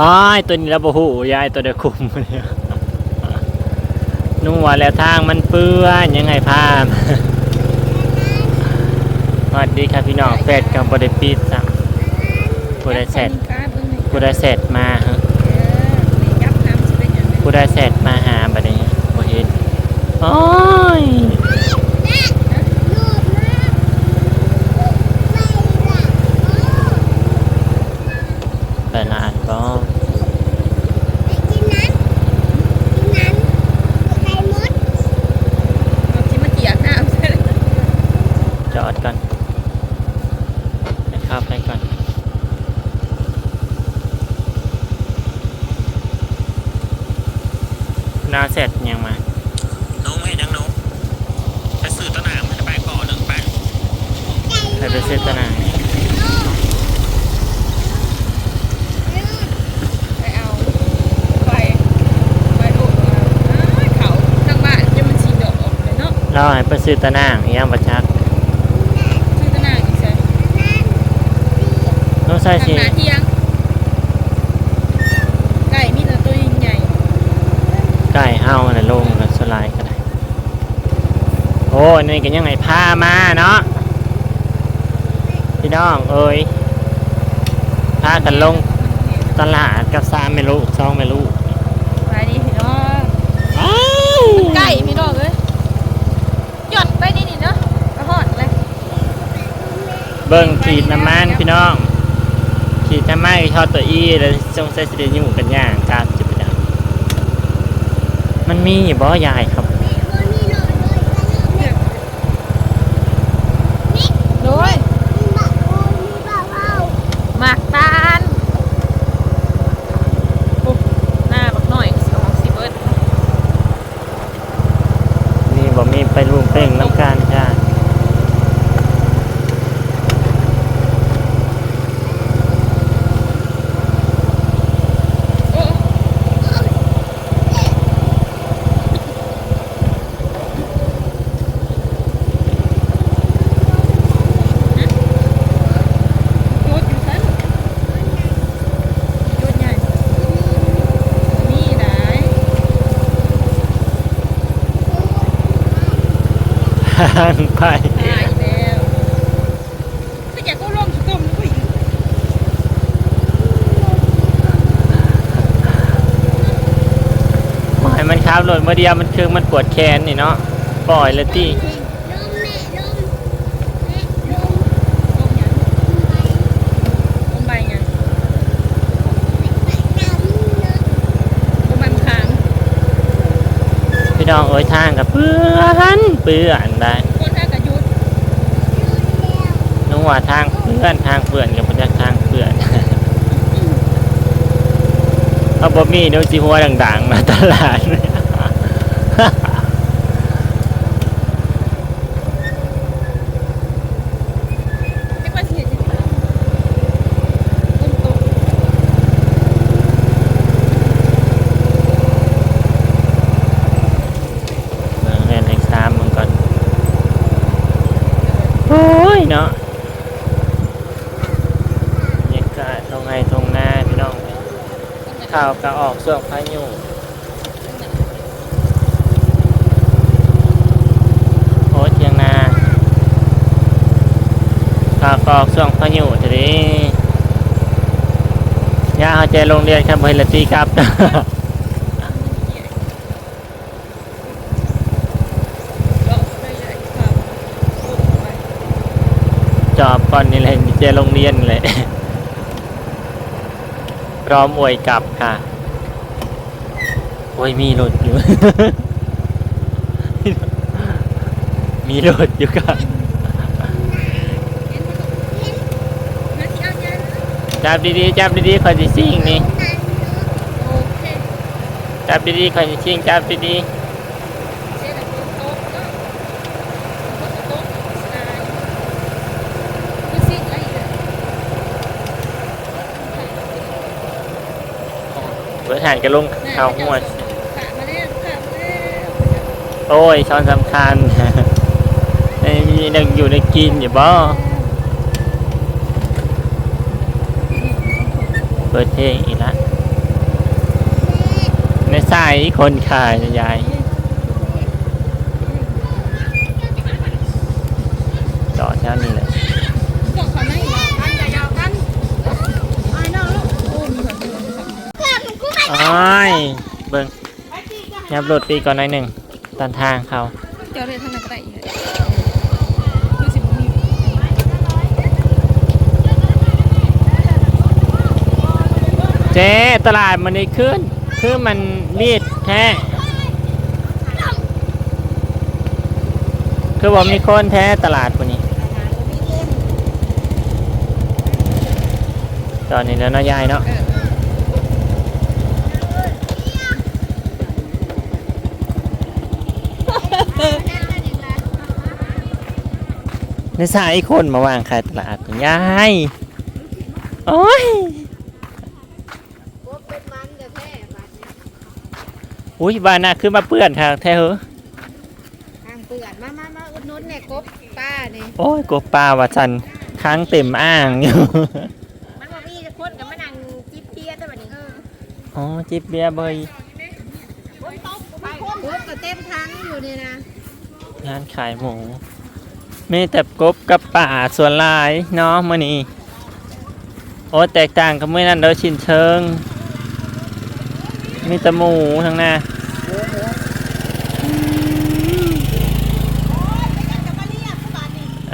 อ๋อยตัวนี้แล้วบ่ฮู้ยายตัวเดียวคุมเนี่ยนุ่งว่าแล้วทางมันเปื้อนยังไงพามสวัสดีครับพี่น้องเฟสกับบไดปิดซ้ำผู้ได้เสร็จผู้ได้เสร็จมาฮะผู้ได้เสร็จมาหาบัดนี้บ่เห็นโอ้ยไปนานก็จอดก่อนไปเข้าไปก่อน นาเสร็จยังมาน้องไม่เห็นยังน้องไปสื่อตะหนามมันจะไปก่อนหนึ่งไปใครไปเซตนาเราให้ไปซื้อตะนางอีหยังประชักน้องใส่สิไก่มีแต่ตัวใหญ่ ไก่เฮาน่ะลงกับสไลด์ก็ได้โอ้นี่ก็ยังไงพามาเนาะพี่น้องเอ้ยพากันลงตลาดกับซามไม่รู้ซองไม่รู้ไปดีพี่น้องอ้าวไก่พี่น้องเอ้ยหย่อนไปนี่นี่เนาะกระหอดเลยเบิ่งขีดน้ำมันพี่น้องขีดน้ำมันทอดตัวอีแล้วจงใส่สิเดอยู่กันย่างการจิบจัง มันมีบ่ยายครับ โดยหมากตาลโอ้หน้าบักหน่อยสองสิบเอิร์ด นี่บ่มีไปรุมเป่งน้ำการจ้า โอ้ยุดอยู่ซั่นยุดใหญ่นี่ได้ ห่างไปตายแล้วก็อยากก็ร่วงสุดต้มก็อีกปล่อยมันครับโหลดมาเดียวมันคือมันปวดแขนนี่เนาะปล่อยเลยที่ต้มยังต้มใบยังต้มใบมะขาม พี่ น้องเอ้ยทางกับเปื้อนเปื้อนได้คนท่ากระยุดนึกว่าทางเปื้อนทางเปื้อนกับประจะทางเปื้อนเอาบะมี่เดี๋ยวสิหัวด่างๆมาตลาด ไม่ว่าสิเห็นสิต้มตก เบิ่งเรียนอีกสามมึงก่อนโอ้ยเนาะบรรยากาศตรงไงตรงหน้าพี่น้อง ข่าวก็ออกส่วงพายุโอ้ยเทียงนาข่าวก็ออกส่วงพายุทีนี้ย่าเอาใจโรงเรียนครับเฮลตีครับก็ไม่ใช่ครับจอบก่อนนี่เลยเจโรงเรียนเลย ร้อมอวยกลับค่ะ โอ้ยมีรถอยู่ มีรถอยู่ค่ะงั้นที่เอาเนี่ยจับดีๆจับดีๆคอยสิซิ่งนี่โอเคจับดีๆคอยสิซิ่งจับดีเสร็จแล้วก็โต๊ะก็โต๊ะสายก็สิอะไรอีกอะ ๆเปิดหันกระลงเข้าหัวขามาแล้วขามาแล้วโอ้ยช้อนสำคัญในมีนังอยู่ในกินอยู่บ่เปิดเพลงอีกละเในสายคนขายนะยายจอดแถวนี้ อ้ายเบิ่งยับรถปีก่อนหน่อยหนึ่งตันทางเขาเดี๋ยวเรียนทางไหนก็ได้อีกเลยคือสิบมีเจ๊ตลาดมันได้ขึ้น คือมันรีดแท้คือว่ามีคนแท้ตลาดวันนี้ ตอนนี้แล้วเนาะยายเนาะ เออ ในสายคนมาวางขายตลาดยายโอ้ยอุ้ยบ้านน่ะคือมาเปื้อนค่ะแท้เหรอทางเปื่อนมามามาอุดหนุนเนี่ยกบป้าเนี่ยโอ้ยกบปลาว่าจันค้างเต็มอ่างอยู่มันบ่มีคนกับมานั่งจิบเบียร์แต่บัดนี้เอออ๋อจิบเบียร์เบยไปกบก็เต็มทั้งอยู่นี่นะร้านขายหมู มีแต่กบกับป่าส่วนลายเนาะมื่อนี้โอ้แตกต่างกับเมื่อนั้นเด้อชินเชิง มีแต่หมูทั้งหน้า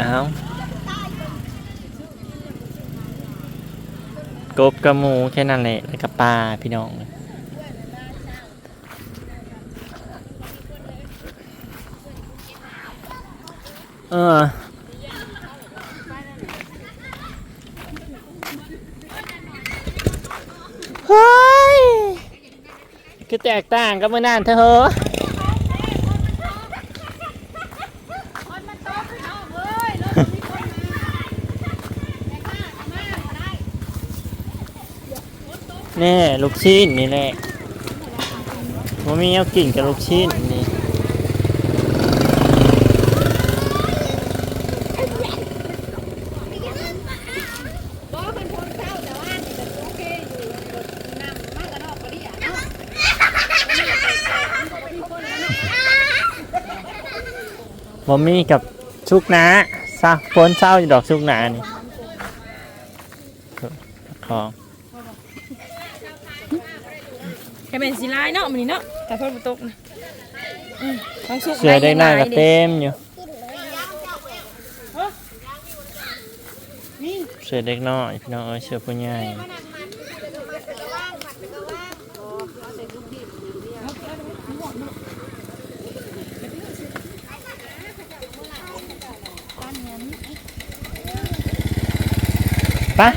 อ้าวกบกับหมูแค่นั้นแหละแล้วก็ปลาพี่น้องเออเฮ้ยคือแตกต่างกับเมื่อนานเธอเหอะแน่ลูกชิ้นนี่แหละว่ามีเอากิ่งกับลูกชิ้นนี่ บ่เป็นคนเข้าแต่ว่านี่ก็โอเคอยู่นำมากกันออกก็ดีอะเนาะ บ่มีกับชุกนาซะพ้นเศร้าอยู่ดอกชุกนานี่ของแค่เป็นสีลายเนาะมันนี่เนาะแต่เพิ่นบ่ตกนะอืมทั้งสุกเสือได้หน้าก็เต็มอยู่เสือเด็กน้อยพี่น้องเอ้ยเสือผู้ใหญ่ ปะ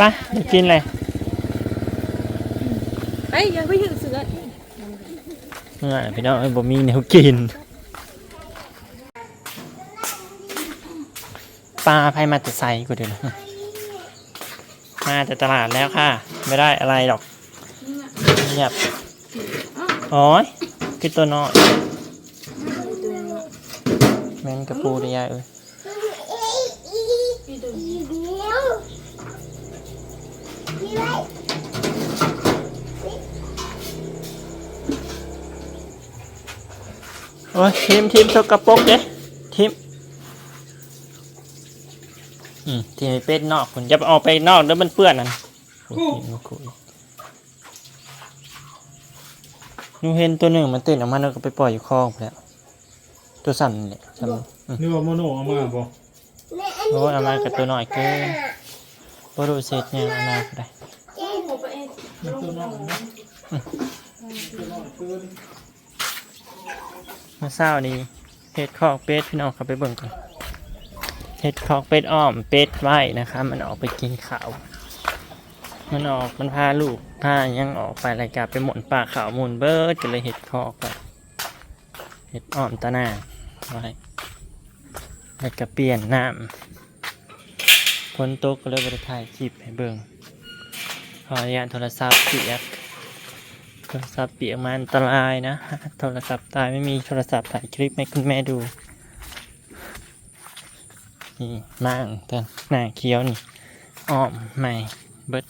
ปะเดี๋ยวกินเลยเอ้ยยังไปถึงเสือเมื่อพี่น้องเอ้ยบ่มีแนวกิน ปลาไพมาแต่ไซกูเดี๋ยวนะมาแต่ตลาดแล้วค่ะ ไม่ได้อะไรหรอกเงียบโอ้ยคือตัวน้อยแมนกระปูได้ยายเอ้ย โอ้ยทีมทีมสกปรกเด้ทีมอืมทีมไอ้เป็ดนอกคุณจะเอาไปนอกแล้วมันเปื้อนนั่นโอ้ยมาคุยหนูเห็นตัวหนึ่งมันเต้นออกมาแล้วก็ไปปล่อยอยู่คลองไปแล้วตัวสั่นนี่แหละสั่นอืมนี่ว่าโมโนเอามาบ่โอ้ยเอามากับตัวหน่อยเกินบรู้เสร็จเนี่ยเอามาก็ได้มาเศร้านี่เห็ดคอกเป็ดพี่น้องเขาไปเบิ่งก่อนเห็ดคอกเป็ดอ้อมเป็ดไว้นะคะมันออกไปกินข้าวมันออกมันพาลูกพายังออกไปรายการไปหมุนป่าขาวหมุนเบิร์ดก็เลยเห็ดคอกไปเห็ดอ้อมตะนาไว้แล้วก็เปลี่ยนน้ำ ฝนตกก็เลยบริถ่ายคลิปให้เบิ่งขออนุญาตโทรศัพท์เปียกโทรศัพท์เปียกมันอันตรายนะ โทรศัพท์ตายไม่มีโทรศัพท์ถ่ายคลิปให้คุณแม่ดู นี่นั่งแต่หน้าเคี้ยวนี่อ้อมใหม่เบิด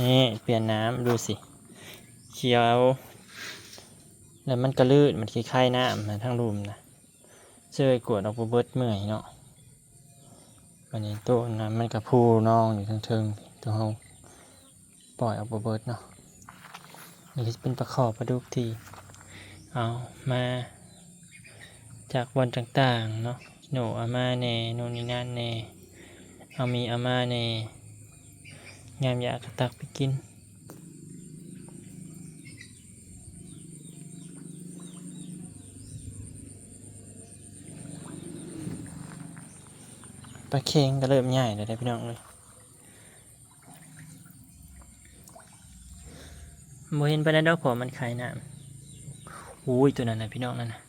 นี่เปลี่ยนน้ำดูสิ เขียว แล้วมันกระลื่นมันคล้ายๆน้ำนะทั้งรูมนะเจอกวดออกมาเบิดเมื่อยเนาะวันนี้ตัวน้ำมันกระพูน้องอยู่ทั้งเทิงตัวเราปล่อยออกมาเบิดเนาะนี่เป็นประขอบประดุกทีเอามาจากวันต่างๆเนาะหนูอามาแน่โน่นนี่นั่นแน่เอามีอามาแน่ยามอยากกระตักไปกิน ปลาเค็งก็เริ่มใหญ่เลยได้พี่น้องเลยโมเห็นไปแล้วดอกผมมันคลายน้ำอุ้ยตัวนั้นนะพี่น้องนั่นนะ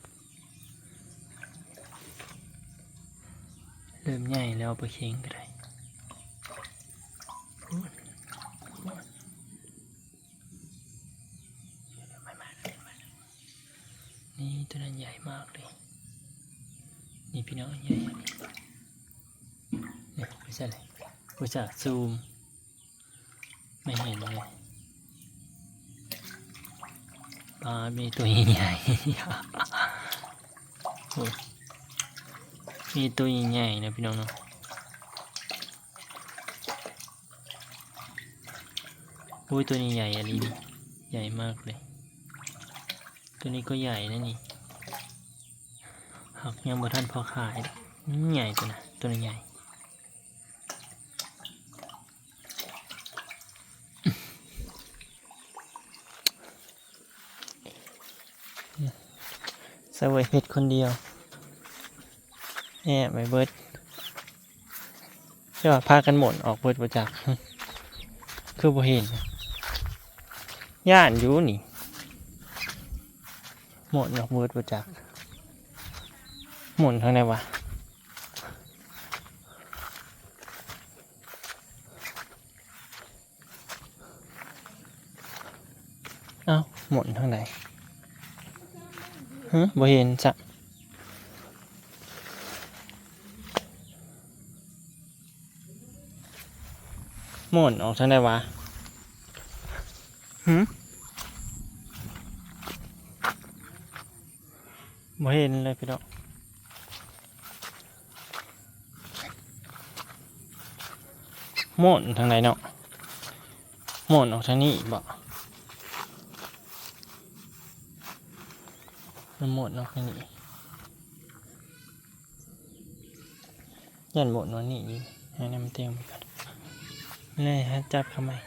เริ่มใหญ่แล้วปลาเค็งก็ได้นี่ตัวนั้นใหญ่มากเลย นี่พี่น้องใหญ่อันนี้ เนี่ยไม่ใช่เลยอุตส่าห์ซูม ไม่เห็นเลยปลามีตัวใหญ่ๆโอ้ยมีตัวใหญ่นะพี่น้องเนาะโอ้ยตัวนี้ใหญ่อะลีนี่ใหญ่มากเลย ตัวนี้ก็ใหญ่นะนี่หากยังบ่ทันพอขายใหญ่ตัวนะตัวนี้ใหญ่ สวยเผ็ดคนเดียวแอบไปเบิดเชื่อว่าพากันหมดออกเบิร์ดประจักคือบ่เห็นย่านอยู่นี่หมดออกเบิร์ดประจักหมดทางไหนวะเอ้าหมดทางไหน ฮะบ่เห็นจ้ะหมุนออกทางใดวะหืมบ่เห็นเลยพี่น้องหมุนทางไหนเนาะหมุนออกทางนี้อีกบ่ มันหมดเนาะแค่นี้ยันหมดเนาะนี่ให้น้ำเตียงไปก่อนนี่ฮะจับเข้ามา